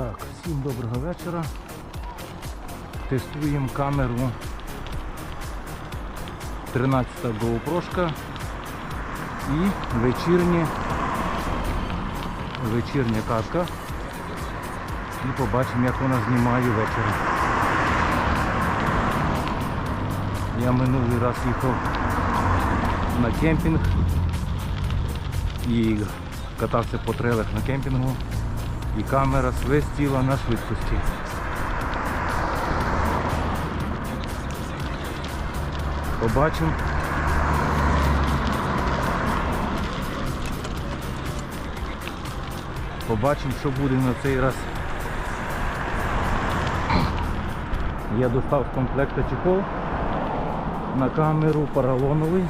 Так, всім доброго вечора. Тестуємо камеру 13 GoPro і вечірнє, вечірня катка. І побачимо, як вона знімає ввечері. Я минулий раз їхав на кемпінг і катався по трейлах на кемпінгу і камера свистіла на швидкості. Побачимо. Побачимо, що буде на цей раз. Я достав з комплекта чехол на камеру поролоновий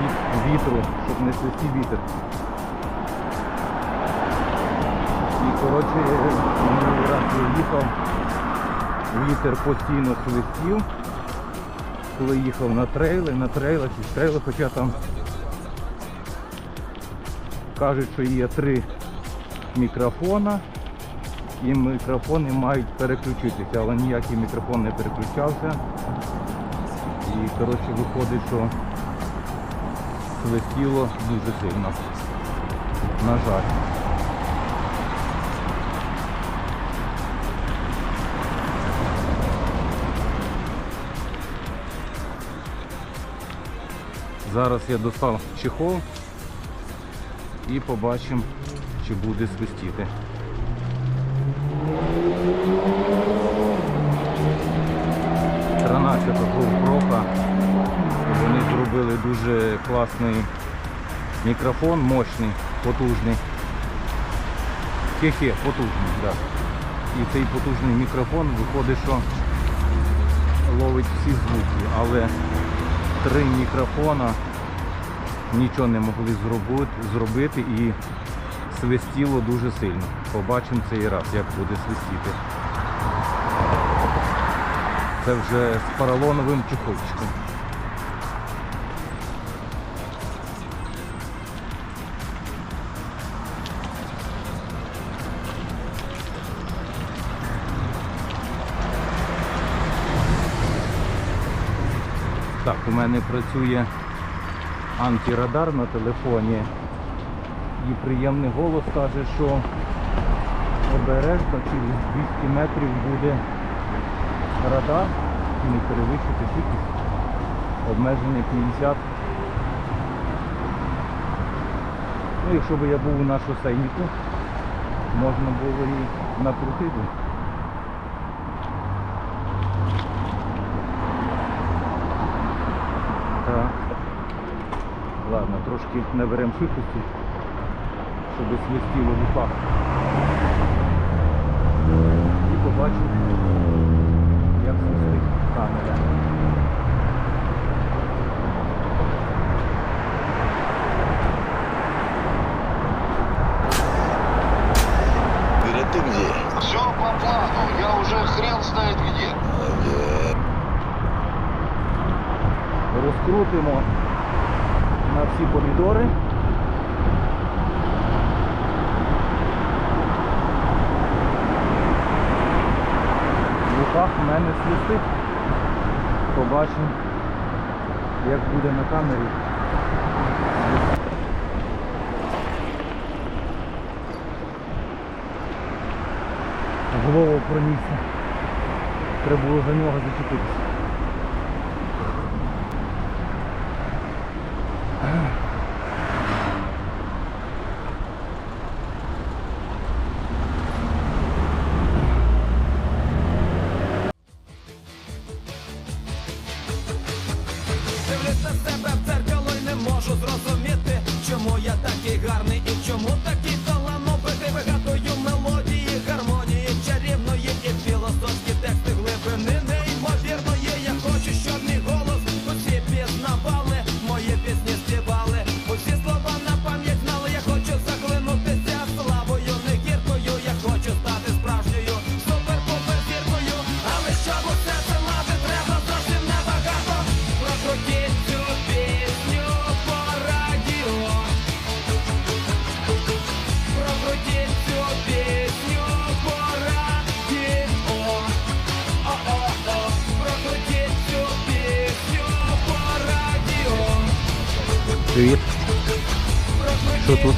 від вітру, щоб не свисти вітер. Коротше, минулий раз я їхав, вітер постійно свистів, коли їхав на трейли, на трейлах і трейли, хоча там кажуть, що є три мікрофона і мікрофони мають переключитися, але ніякий мікрофон не переключався. І коротше виходить, що свистіло дуже сильно. На жаль. Зараз я достав чехол і побачимо, чи буде свистіти. Тринадцятого GoPro. Вони зробили дуже класний мікрофон, мощний, потужний. Хе-хе, потужний, так. І цей потужний мікрофон виходить, що ловить всі звуки, але три мікрофона нічого не могли зробити, і свистіло дуже сильно. Побачимо цей раз, як буде свистіти. Це вже з поролоновим чехольчиком. Так, у мене працює антирадар на телефоні і приємний голос каже, що обережно через 200 метрів буде радар і не перевищити швидкість. Обмеження 50. Ну, якщо б я був на шосейнику, можна було і накрутити. Так. Ладно, трошки наберемо швидкості, щоб свистіло в упах. І побачимо, як свистить камера. Говорят, ты где? Все по плану, я уже хрен знает где. Ага. Розкрутимо на всі помідори. В руках в мене свистить. Побачимо, як буде на камері. Голову пронісся. Треба було за нього зачепитися. Себе в дзеркало й не можу зрозуміти, чому я такий гарний Привіт. Що тут?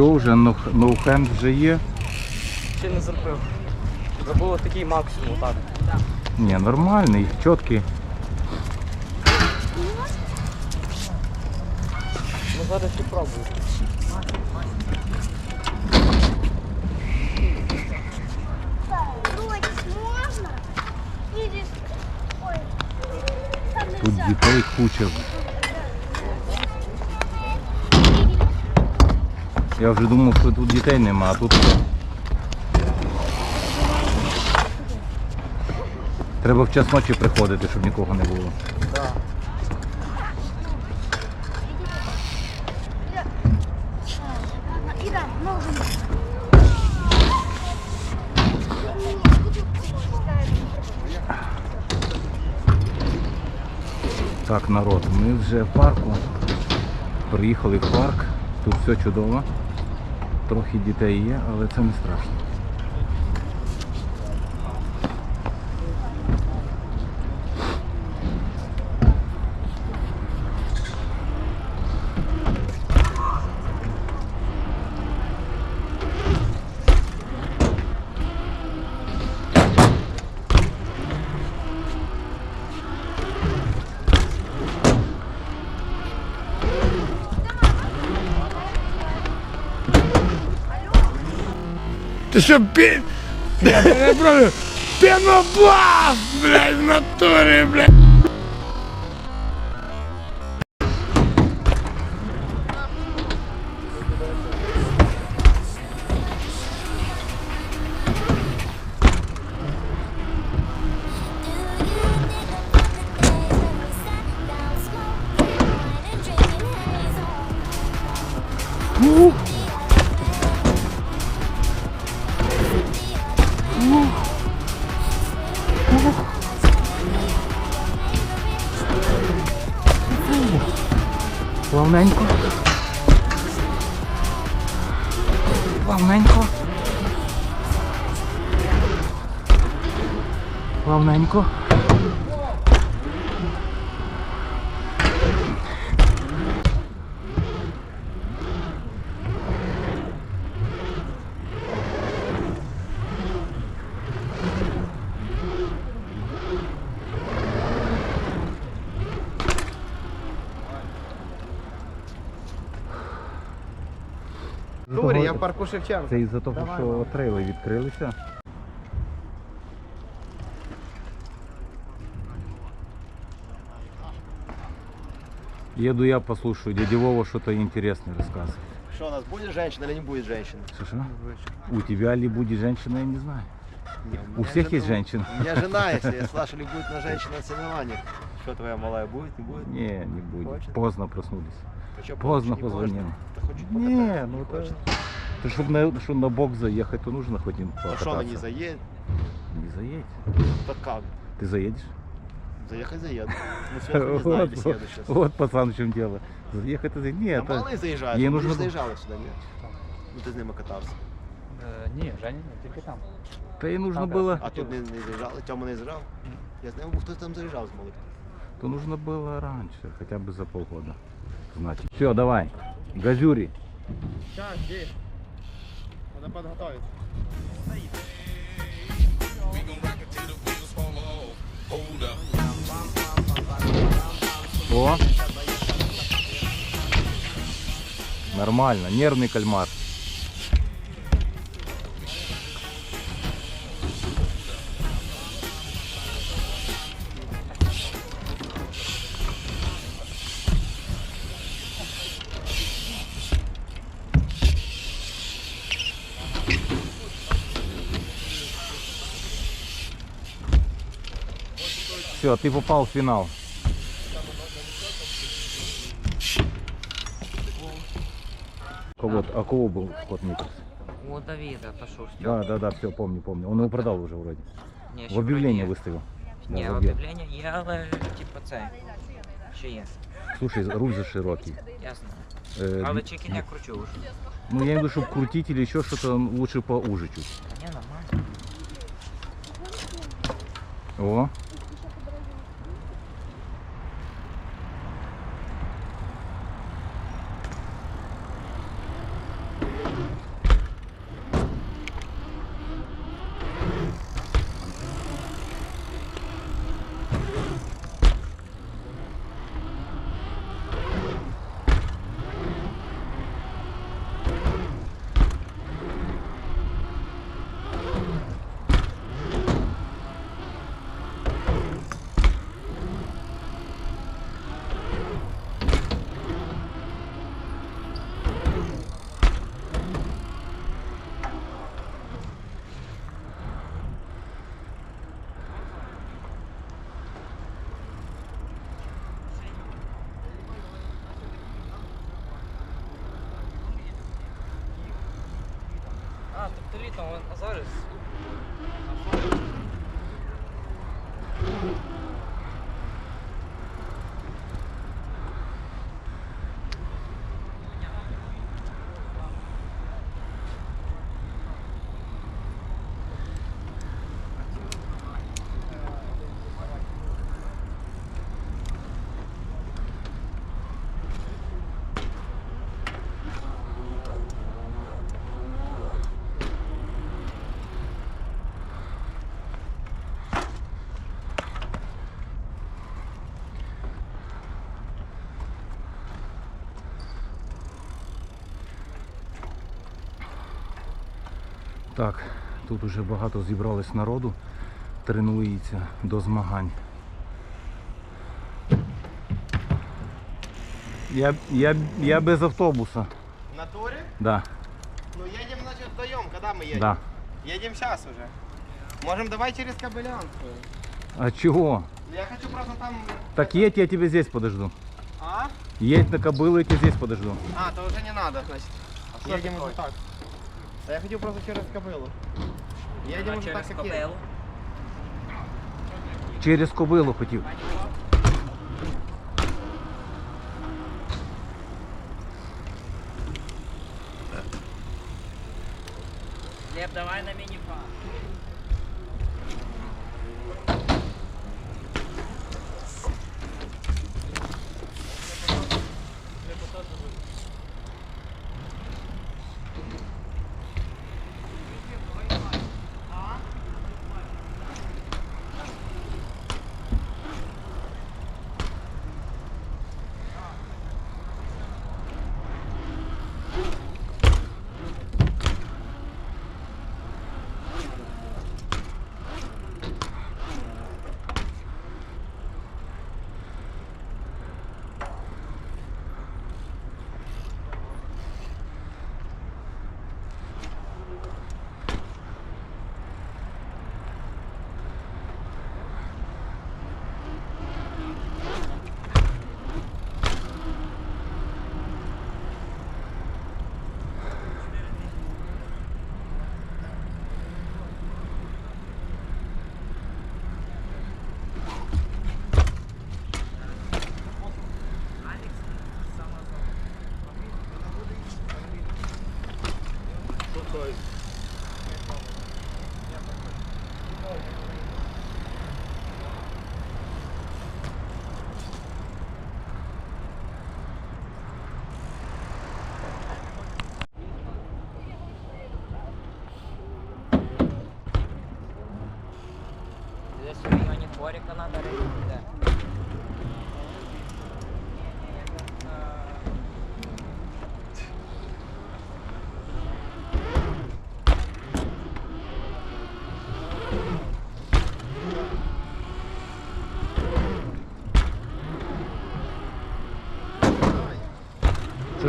Все, вже ноухенд вже є. Ще не зробив. Зробив такий максимум, так. Ні, нормальний, чіткий. Ну зараз ще пробую. Тут дітей куча. Я вже думав, що тут дітей нема, а тут. Треба в час ночі приходити, щоб нікого не було. Так, народ, ми вже в парку. Приїхали в парк. Тут все чудово. Трохи дітей є, але це не страшно. Ты что. Я перепрошую. Пенопласт, блядь, в натуре, блядь. Плавненько. Турі, я в парку Шевченка. Це із-за того, що трейли відкрилися. Еду я послушаю, дядя Вова что-то интересное рассказывает. Что, у нас будет женщина или не будет женщины? Что, что? У тебя ли будет женщина, я не знаю. У меня всех есть жена- женщина. У меня жена, если я слышали, будет на женщина на соревнованиях. Что твоя малая будет, не будет? Не, не будет. Хочет? Поздно проснулись. Чё, Поздно не позвонил. Хоть чуть Не, ну это... Ты чтобы на, чтоб на бок заехать, то нужно хоть им Ну что, она не заедет? Не заедь. Так как? Ты заедешь? Заехать заеду. Мы сверху не знали, Вот, где съеду сейчас. вот, пацан, в чем дело. Заехать ты заедешь. Нет, Там это- малий заїжджає, їй ти нужно ж було- заїжджали сюди, ні? Ну ти з ними катався. Е, ні, Женя, ні, тільки там. Да и нужно Там было, А тут не, не заїжджали, Тьома не заїжджав? Я знаю, хтось там заїжджав з малих. то нужно было раньше, хотя бы за полгода. Значит. Все, давай. Газюри. Сейчас, где? Надо подготовиться. О! Нормально, нервный кальмар. Все, ты попал в финал. Кого, а кого был ход Никас? У Давида, то що ж Да, да, да, все, помню, помню. Он его продал уже вроде. Ні, В объявление выставил. Ні, Да, в объяв- об'явлення є, але типу це. Ще є. Слушай, руль за широкий. Ясно. Э, Але д- чеки не кручу вже. Ну я имею в виду, чтобы крутить или еще что-то лучше поуже чуть. Ні, нормально. О, А, тобто так, тут уже багато зібралось народу, тренується до змагань. Я, я, я без автобуса. В натуре? Да, Ну едем, значит, вдвоем. Когда мы едем? да. Едем сейчас уже. Можем давай через Кобылянку. А чего? Я хочу просто там... Так едь, я тебя здесь подожду. А? Едь на кобылу, я тебя здесь подожду. А, то уже не надо, значит. едем уже так. Да я хотел просто через Кобылу. Я не можу так, через как едем. Через кобилу хотів. Леп, давай на мініфа.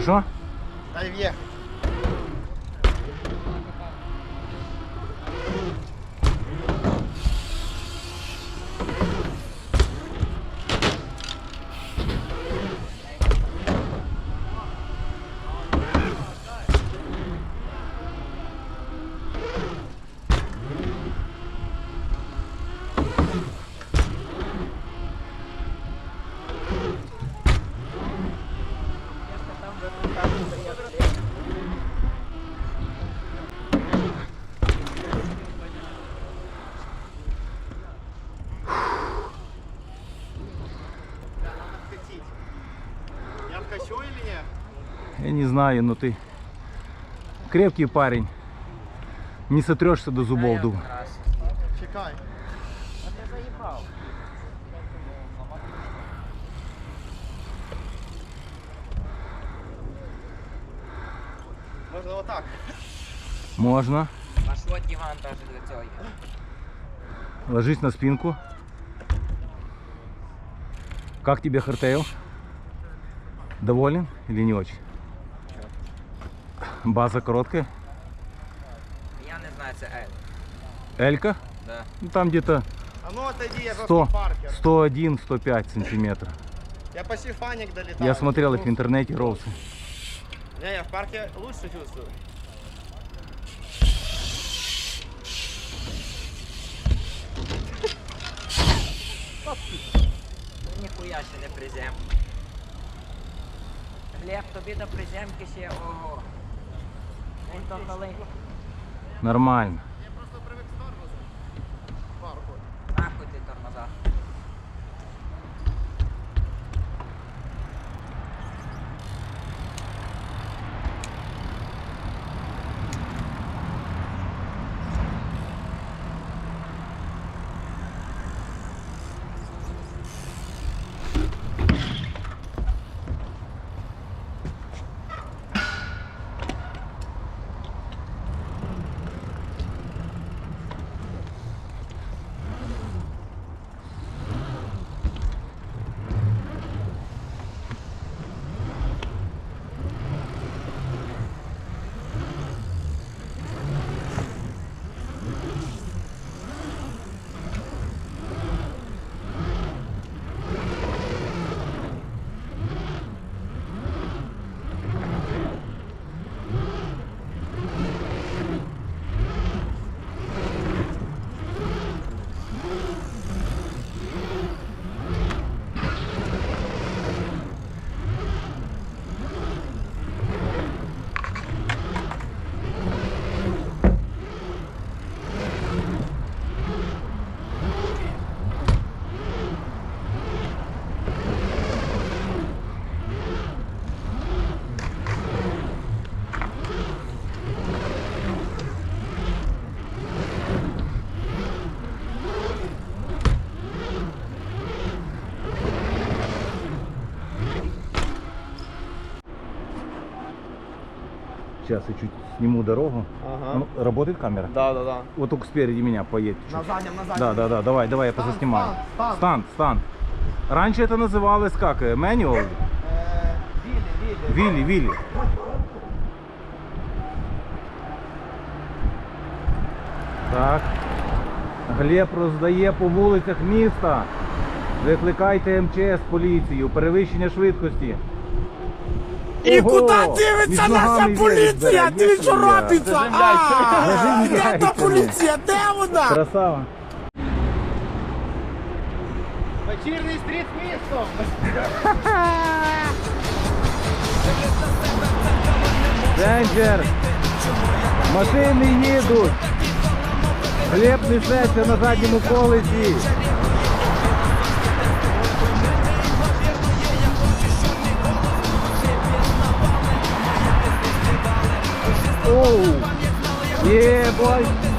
Що що? Дай въехать. Я не знаю, но ты крепкий парень. Не сотрешься до зубов, думаю. Чекай. Можна отак. Можно. А що диван теж для є? Ложись на спинку. Как тебе Хартейл? Доволен или не очень? База короткая? Я не знаю, це Ель. Элька? Да. Ну, там где-то А ну отойди, я 100, просто паркер. 101, 105 сантиметров. Я почти фаник долетаю. Я смотрел их в интернете, роусы. Не, я в парке лучше чувствую. Ніхуя ще не призем. Глеб, тобі до приземки ще ого. Він то. Нормально. Сейчас я чуть сниму дорогу. Ага. Ну, работает камера? Да, да, да. Вот только спереди меня поедь. чуть. На заднем, на заднем. Да, да, да, давай, давай, я Стан, позаснимаю. стан, Стан, стан. Раньше это называлось как? э, Manual? Э, Вилли, Вилли. Вилли, Вилли. Так. Глеб роздає по вулицях міста. Викликайте МЧС поліцію, перевищення швидкості. І Ого! куди дивиться наша поліція? Ти що робиться? А, Де та поліція? Де вона? Красава. Вечірний стріт місто. Денджер. Машини їдуть. Глеб несеться на задньому колесі. Oh, yeah, boy.